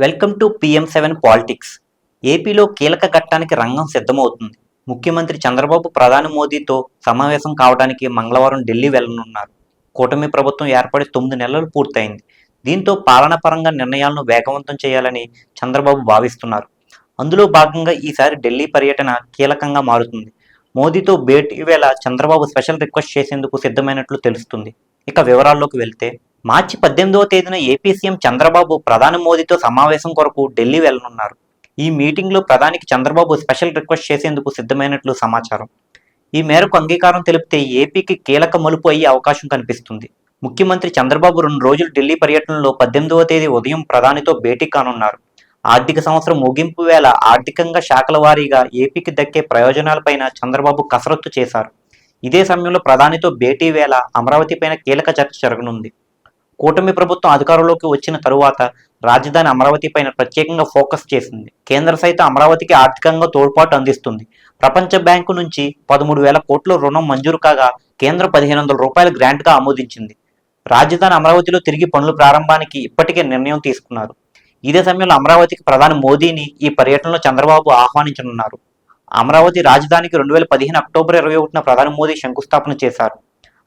Welcome to PM seven politics. ఏపీలో కీలక ఘట్టానికి రంగం సిద్ధమవుతుంది. ముఖ్యమంత్రి చంద్రబాబు ప్రధాని మోదీతో సమావేశం కావడానికి మంగళవారం ఢిల్లీ వెళ్ళనున్నారు కూటమి ప్రభుత్వం ఏర్పడి తొమ్మిది నెలలు పూర్తయింది. దీంతో పాలనాపరంగా నిర్ణయాలను వేగవంతం చేయాలని చంద్రబాబు భావిస్తున్నారు. అందులో భాగంగా ఈసారి ఢిల్లీ పర్యటన కీలకంగా మారుతుంది. మోదీతో భేటీ వేళ చంద్రబాబు స్పెషల్ రిక్వెస్ట్ చేసేందుకు సిద్ధమైనట్లు తెలుస్తుంది. ఇక వివరాల్లోకి వెళ్తే మార్చి పద్దెనిమిదవ తేదీన ఏపీ సీఎం చంద్రబాబు ప్రధాని మోదీతో సమావేశం కొరకు ఢిల్లీ వెళ్ళనున్నారు ఈ మీటింగ్లో ప్రధానికి చంద్రబాబు స్పెషల్ రిక్వెస్ట్ చేసేందుకు సిద్ధమైనట్లు సమాచారం. ఈ మేరకు అంగీకారం తెలిపితే ఏపీకి కీలక మలుపు అయ్యే అవకాశం కనిపిస్తుంది. ముఖ్యమంత్రి చంద్రబాబు రెండు రోజులు ఢిల్లీ పర్యటనలో పద్దెనిమిదవ తేదీ ఉదయం ప్రధానితో భేటీ కానున్నారు. ఆర్థిక సంవత్సరం ముగింపు వేళ ఆర్థికంగా శాఖల వారీగా ఏపీకి దక్కే ప్రయోజనాలపైన చంద్రబాబు కసరత్తు చేశారు. ఇదే సమయంలో ప్రధానితో భేటీ వేళ అమరావతిపైన కీలక చర్చ జరగనుంది. కూటమి ప్రభుత్వం అధికారంలోకి వచ్చిన తరువాత రాజధాని అమరావతి పైన ప్రత్యేకంగా ఫోకస్ చేసింది. కేంద్ర సైతం అమరావతికి ఆర్థికంగా తోడ్పాటు అందిస్తుంది. ప్రపంచ బ్యాంకు నుంచి పదమూడు వేల కోట్ల రుణం మంజూరు కాగా కేంద్రం పదిహేను వందల రూపాయల గ్రాంట్గా ఆమోదించింది. రాజధాని అమరావతిలో తిరిగి పనుల ప్రారంభానికి ఇప్పటికే నిర్ణయం తీసుకున్నారు. ఇదే సమయంలో అమరావతికి ప్రధాని మోదీని ఈ పర్యటనలో చంద్రబాబు ఆహ్వానించనున్నారు. అమరావతి రాజధానికి రెండు వేల పదిహేను అక్టోబర్ ఇరవై ఒకటిన ప్రధాని మోదీ శంకుస్థాపన చేశారు.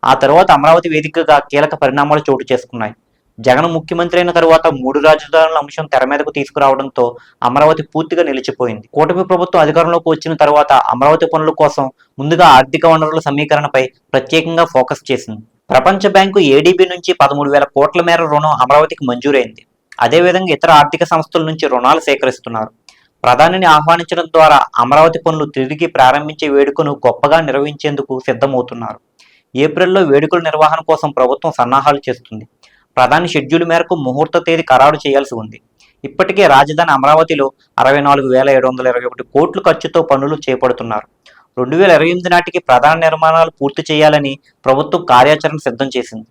ఆ తర్వాత అమరావతి వేదికగా కీలక పరిణామాలు చోటు చేసుకున్నాయి. జగన్ ముఖ్యమంత్రి అయిన తరువాత మూడు రాజధానుల అంశం తెర మీదకు తీసుకురావడంతో అమరావతి పూర్తిగా నిలిచిపోయింది. కూటమి ప్రభుత్వం అధికారంలోకి వచ్చిన తర్వాత అమరావతి పనుల కోసం ముందుగా ఆర్థిక వనరుల సమీకరణపై ప్రత్యేకంగా ఫోకస్ చేసింది. ప్రపంచ బ్యాంకు ఏడీబీ నుంచి పదమూడు వేల కోట్ల మేర రుణం అమరావతికి మంజూరైంది. అదేవిధంగా ఇతర ఆర్థిక సంస్థల నుంచి రుణాలు సేకరిస్తున్నారు. ప్రధానిని ఆహ్వానించడం ద్వారా అమరావతి పనులు తిరిగి ప్రారంభించే వేడుకను గొప్పగా నిర్వహించేందుకు సిద్ధమవుతున్నారు. ఏప్రిల్లో వేడుకల నిర్వహణ కోసం ప్రభుత్వం సన్నాహాలు చేస్తుంది. ప్రధాని షెడ్యూల్ మేరకు ముహూర్త తేదీ ఖరారు చేయాల్సి ఉంది. ఇప్పటికే రాజధాని అమరావతిలో అరవై నాలుగు వేల ఏడు వందల ఇరవై ఒకటి కోట్లు ఖర్చుతో పనులు చేపడుతున్నారు. రెండు వేల ఇరవై ఎనిమిది నాటికి ప్రధాన నిర్మాణాలు పూర్తి చేయాలని ప్రభుత్వం కార్యాచరణ సిద్ధం చేసింది.